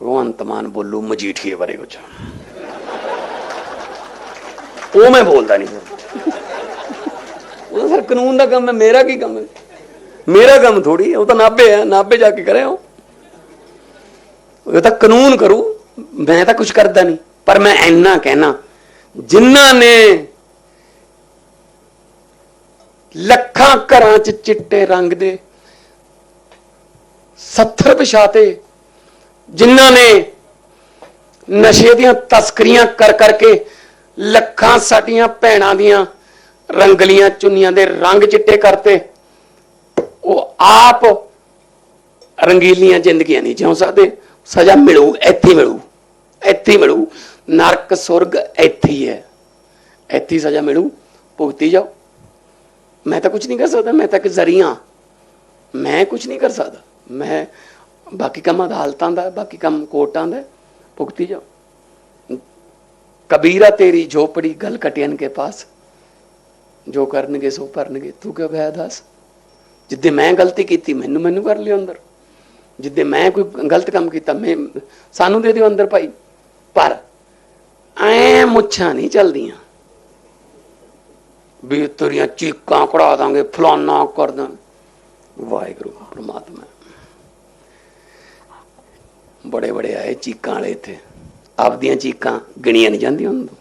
ਭਗਵੰਤ ਮਾਨ ਬੋਲੂ, ਮਜੀਠੀਏ ਬਾਰੇ ਕੁਝ ਉਹ ਮੈਂ ਬੋਲਦਾ ਨਹੀਂ ਉਹ ਸਰ ਕਾਨੂੰਨ ਦਾ ਕੰਮ ਹੈ, ਮੇਰਾ ਕੀ ਕੰਮ ਹੈ? ਮੇਰਾ ਕੰਮ ਥੋੜੀ ਉਹ ਤਾਂ ਨਾਭੇ ਹੈ, ਨਾਭੇ ਜਾ ਕੇ ਕਰਿਆ ਉਹ। ਤਾਂ ਕਾਨੂੰਨ ਕਰੂ, ਮੈਂ ਤਾਂ ਕੁਝ ਕਰਦਾ ਨਹੀਂ ਪਰ ਮੈਂ ਇੰਨਾ ਕਹਿਣਾ, ਜਿਨ੍ਹਾਂ ਨੇ ਲੱਖਾਂ ਘਰਾਂ 'ਚ ਚਿੱਟੇ ਰੰਗ ਦੇ 70 ਵਿਛਾਤੇ ਜਿਨ੍ਹਾਂ ਨੇ ਨਸ਼ੇ ਦੀਆਂ ਤਸਕਰੀਆਂ ਕਰ ਕਰਕੇ ਲੱਖਾਂ ਸਾਡੀਆਂ ਭੈਣਾਂ ਦੀਆਂ ਰੰਗਲੀਆਂ ਚੁੰਨੀਆਂ ਦੇ ਰੰਗ ਚਿੱਟੇ ਕਰਤੇ, ਉਹ ਆਪ ਰੰਗੀਲੀਆਂ ਜ਼ਿੰਦਗੀਆਂ ਨਹੀਂ ਜਿਉਂ ਸਕਦੇ। ਸਜ਼ਾ ਮਿਲੂ, ਇੱਥੇ ਮਿਲੂ ਇੱਥੇ ਮਿਲੂ। ਨਰਕ ਸੁਰਗ ਇੱਥੇ ਹੈ ਇੱਥੇ ਸਜ਼ਾ ਮਿਲੂ। ਭੁਗਤੀ ਜਾਓ। ਮੈਂ ਤਾਂ ਕੁਝ ਨਹੀਂ ਕਰ ਸਕਦਾ, ਮੈਂ ਤਾਂ ਇੱਕ ਜ਼ਰੀਆ। ਮੈਂ ਕੁਝ ਨਹੀਂ ਕਰ ਸਕਦਾ। ਮੈਂ ਬਾਕੀ ਕੰਮ ਅਦਾਲਤਾਂ ਦਾ, ਬਾਕੀ ਕੰਮ ਕੋਰਟਾਂ ਦਾ, ਭੁਗਤੀ ਜਾਓ। ਕਬੀਰਾ ਤੇਰੀ ਝੋਪੜੀ ਗਲ ਕਟਿਆਨ ਕੇ ਪਾਸ। ਜੋ ਕਰਨਗੇ ਸੋ ਕਰਨਗੇ ਤੂੰ ਕਿਉਂ ਗਿਆ ਦੱਸ? ਜਿੱਦੇ ਮੈਂ ਗਲਤੀ ਕੀਤੀ, ਮੈਨੂੰ ਮੈਨੂੰ ਕਰ ਲਿਓ ਅੰਦਰ। ਜਿੱਦੇ ਮੈਂ ਕੋਈ ਗਲਤ ਕੰਮ ਕੀਤਾ, ਮੈਂ, ਸਾਨੂੰ ਦੇ ਦਿਓ ਅੰਦਰ ਭਾਈ। ਪਰ ਐ ਮੁੱਛਾਂ ਨਹੀਂ ਚਲਦੀਆਂ। ਵੀ ਤੇਰੀਆਂ ਚੀਕਾਂ ਕਢਾ ਦਾਂਗੇ, ਫਲਾਨਾ ਕਰ ਦਾਂ। ਵਾਹਿਗੁਰੂ, ਪ੍ਰਮਾਤਮਾ। ਬੜੇ ਬੜੇ ਆਏ ਚੀਕਾਂ ਵਾਲੇ ਇੱਥੇ। ਆਪਦੀਆਂ ਚੀਕਾਂ ਗਿਣੀਆਂ ਨਹੀਂ ਜਾਂਦੀਆਂ ਉਹਨਾਂ ਤੋਂ